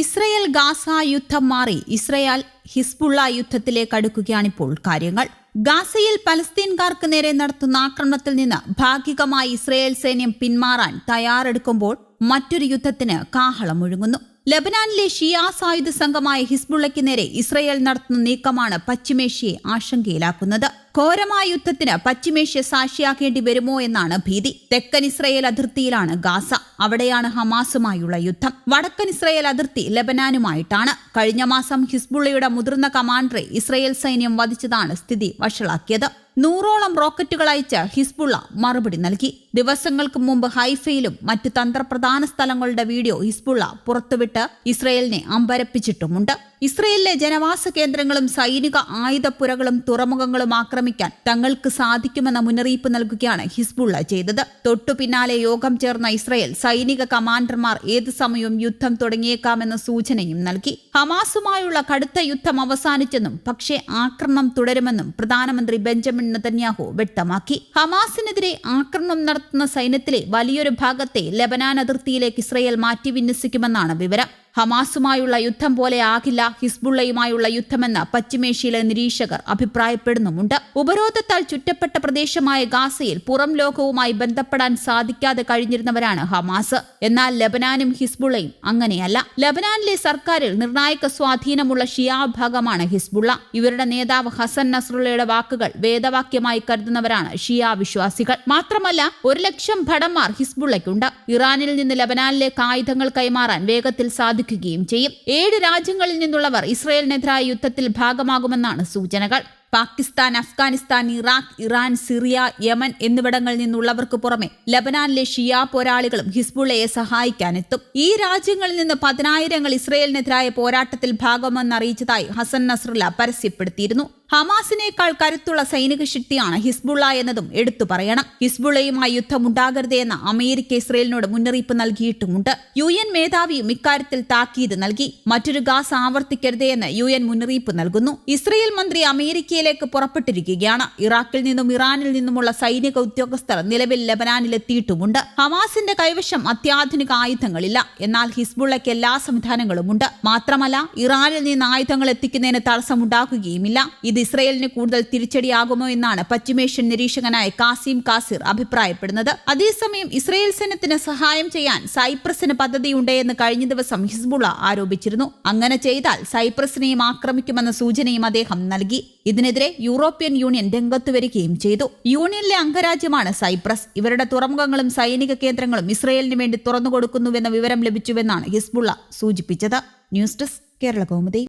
Israel Gaza യുദ്ധം മാറി Israel Hezbollah യുദ്ധത്തിലേക്ക് അടുക്കുകയാണിപ്പോൾ കാര്യങ്ങൾ. ഗാസയിൽ പലസ്തീൻകാർക്ക് നേരെ നടത്തുന്ന ആക്രമണത്തിൽ നിന്ന് ഭാഗികമായി ഇസ്രയേൽ സൈന്യം പിന്മാറാൻ തയ്യാറെടുക്കുമ്പോൾ മറ്റൊരു യുദ്ധത്തിന് കാഹളം ഒഴുങ്ങുന്നു ലബനാനിലെ ഷിയാ സായുധ സംഘമായ ഹിസ്ബുള്ളയ്ക്ക് നേരെ ഇസ്രയേൽ നടത്തുന്ന നീക്കമാണ് പശ്ചിമേഷ്യയെ ആശങ്കയിലാക്കുന്നത്. ഘോരമായ യുദ്ധത്തിന് പശ്ചിമേഷ്യ സാക്ഷിയാക്കേണ്ടി വരുമോ എന്നാണ് ഭീതി. തെക്കൻ ഇസ്രയേൽ അതിർത്തിയിലാണ് ഗാസ. അവിടെയാണ് ഹമാസുമായുള്ള യുദ്ധം. വടക്കൻ ഇസ്രയേൽ അതിർത്തി ലബനാനുമായിട്ടാണ്. കഴിഞ്ഞ മാസം ഹിസ്ബുള്ളയുടെ മുതിർന്ന കമാൻഡറെ ഇസ്രയേൽ സൈന്യം വധിച്ചതാണ് സ്ഥിതി വഷളാക്കിയത്. നൂറോളം റോക്കറ്റുകൾ അയച്ച് ഹിസ്ബുള്ള മറുപടി നൽകി. ദിവസങ്ങൾക്ക് മുമ്പ് ഹൈഫയിലും മറ്റ് തന്ത്രപ്രധാന സ്ഥലങ്ങളുടെ വീഡിയോ ഹിസ്ബുള്ള പുറത്തുവിട്ട് ഇസ്രയേലിനെ അമ്പരപ്പിച്ചിട്ടുമുണ്ട്. ഇസ്രയേലിലെ ജനവാസ കേന്ദ്രങ്ങളും സൈനിക ആയുധപ്പുരകളും തുറമുഖങ്ങളും ആക്രമിക്കാൻ തങ്ങൾക്ക് സാധിക്കുമെന്ന മുന്നറിയിപ്പ് നൽകുകയാണ് ഹിസ്ബുള്ള ചെയ്തത്. തൊട്ടു പിന്നാലെ യോഗം ചേർന്ന ഇസ്രയേൽ സൈനിക കമാൻഡർമാർ ഏത് സമയവും യുദ്ധം തുടങ്ങിയേക്കാമെന്ന സൂചനയും നൽകി. ഹമാസുമായുള്ള കടുത്ത യുദ്ധം അവസാനിച്ചെന്നും പക്ഷേ ആക്രമണം തുടരുമെന്നും പ്രധാനമന്ത്രി ബെഞ്ചമിൻ നെതന്യാഹു വ്യക്തമാക്കി. ഹമാസിനെതിരെ ആക്രമണം നടത്തുന്ന സൈന്യത്തിലെ വലിയൊരു ഭാഗത്തെ ലബനാൻ അതിർത്തിയിലേക്ക് ഇസ്രയേൽ മാറ്റി വിന്യസിക്കുമെന്നാണ് വിവരം. ഹമാസുമായുള്ള യുദ്ധം പോലെ ആകില്ല ഹിസ്ബുള്ളയുമായുള്ള യുദ്ധമെന്ന് പശ്ചിമേഷ്യയിലെ നിരീക്ഷകർ അഭിപ്രായപ്പെടുന്നുമുണ്ട്. ഉപരോധത്താൽ ചുറ്റപ്പെട്ട പ്രദേശമായ ഗാസയിൽ പുറം ലോകവുമായി ബന്ധപ്പെടാൻ സാധിക്കാതെ കഴിഞ്ഞിരുന്നവരാണ് ഹമാസ്. എന്നാൽ ലബനാനും ഹിസ്ബുള്ളയും അങ്ങനെയല്ല. ലബനാനിലെ സർക്കാരിൽ നിർണായക സ്വാധീനമുള്ള ഷിയാ വിഭാഗമാണ് ഹിസ്ബുള്ള. ഇവരുടെ നേതാവ് ഹസൻ നസ്രുള്ളയുടെ വാക്കുകൾ വേദവാക്യമായി കരുതുന്നവരാണ് ഷിയാ വിശ്വാസികൾ. മാത്രമല്ല ഒരു ലക്ഷം ഭടന്മാർ ഹിസ്ബുള്ളയ്ക്കുണ്ട്. ഇറാനിൽ നിന്ന് ലബനാനിലേക്ക് ആയുധങ്ങൾ കൈമാറാൻ വേഗത്തിൽ സാധിക്കും സാധിക്കുകയും ചെയ്യും. ഏഴ് രാജ്യങ്ങളിൽ നിന്നുള്ളവർ ഇസ്രയേലിനെതിരായ യുദ്ധത്തിൽ ഭാഗമാകുമെന്നാണ് സൂചനകൾ. Pakistan Afghanistan Iraq Iran Syria Yemen എന്നിവിടങ്ങളിൽ നിന്നുള്ളവർക്ക് പുറമെ ലബനാനിലെ ഷിയ പോരാളികളും ഹിസ്ബുള്ളയെ സഹായിക്കാനെത്തും. ഈ രാജ്യങ്ങളിൽ നിന്ന് പതിനായിരങ്ങൾ ഇസ്രയേലിനെതിരായ പോരാട്ടത്തിൽ ഭാഗമെന്ന് അറിയിച്ചതായി ഹസൻ നസ്രുല്ല പരസ്യപ്പെടുത്തിയിരുന്നു. ഹമാസിനേക്കാൾ കരുത്തുള്ള സൈനിക ശക്തിയാണ് ഹിസ്ബുള്ള എന്നതും എടുത്തു പറയണം. ഹിസ്ബുള്ളയുമായി യുദ്ധമുണ്ടാകരുത് എന്ന അമേരിക്ക ഇസ്രയേലിനോട് മുന്നറിയിപ്പ് നൽകിയിട്ടുമുണ്ട്. യു എൻ മേധാവിയും ഇക്കാര്യത്തിൽ താക്കീത് നൽകി. മറ്റൊരു ഗാസ് ആവർത്തിക്കരുതേ എന്ന് യു എൻ മുന്നറിയിപ്പ് നൽകുന്നു. ഇസ്രയേൽ മന്ത്രി അമേരിക്കയിലേക്ക് പുറപ്പെട്ടിരിക്കുകയാണ്. ഇറാഖിൽ നിന്നും ഇറാനിൽ നിന്നുമുള്ള സൈനിക ഉദ്യോഗസ്ഥർ നിലവിൽ ലബനാനിലെത്തിയിട്ടുമുണ്ട്. ഹമാസിന്റെ കൈവശം അത്യാധുനിക ആയുധങ്ങളില്ല. എന്നാൽ ഹിസ്ബുള്ളയ്ക്ക് എല്ലാ സംവിധാനങ്ങളുമുണ്ട്. മാത്രമല്ല ഇറാനിൽ നിന്ന് ആയുധങ്ങൾ എത്തിക്കുന്നതിന് തടസ്സമുണ്ടാക്കുകയുമില്ല. ഇത് ഇസ്രയേലിന് കൂടുതൽ തിരിച്ചടിയാകുമോ എന്നാണ് പശ്ചിമേഷ്യൻ നിരീക്ഷകനായ കാസിം കാസിർ അഭിപ്രായപ്പെടുന്നത്. അതേസമയം ഇസ്രയേൽ സൈന്യത്തിന് സഹായം ചെയ്യാൻ സൈപ്രസിന് പദ്ധതിയുണ്ട് എന്ന് കഴിഞ്ഞ ദിവസം ഹിസ്ബുള്ള ആരോപിച്ചിരുന്നു. അങ്ങനെ ചെയ്താൽ സൈപ്രസിനെയും ആക്രമിക്കുമെന്ന സൂചനയും അദ്ദേഹം നൽകി. ഇതിനെതിരെ യൂറോപ്യൻ യൂണിയൻ രംഗത്ത് വരികയും ചെയ്തു. യൂണിയനിലെ അംഗരാജ്യമാണ് സൈപ്രസ്. ഇവരുടെ തുറമുഖങ്ങളും സൈനിക കേന്ദ്രങ്ങളും ഇസ്രയേലിന് വേണ്ടി തുറന്നുകൊടുക്കുന്നുവെന്ന വിവരം ലഭിച്ചുവെന്നാണ് ഹിസ്ബുള്ള സൂചിപ്പിച്ചത്. News desk Kerala Kaumudi.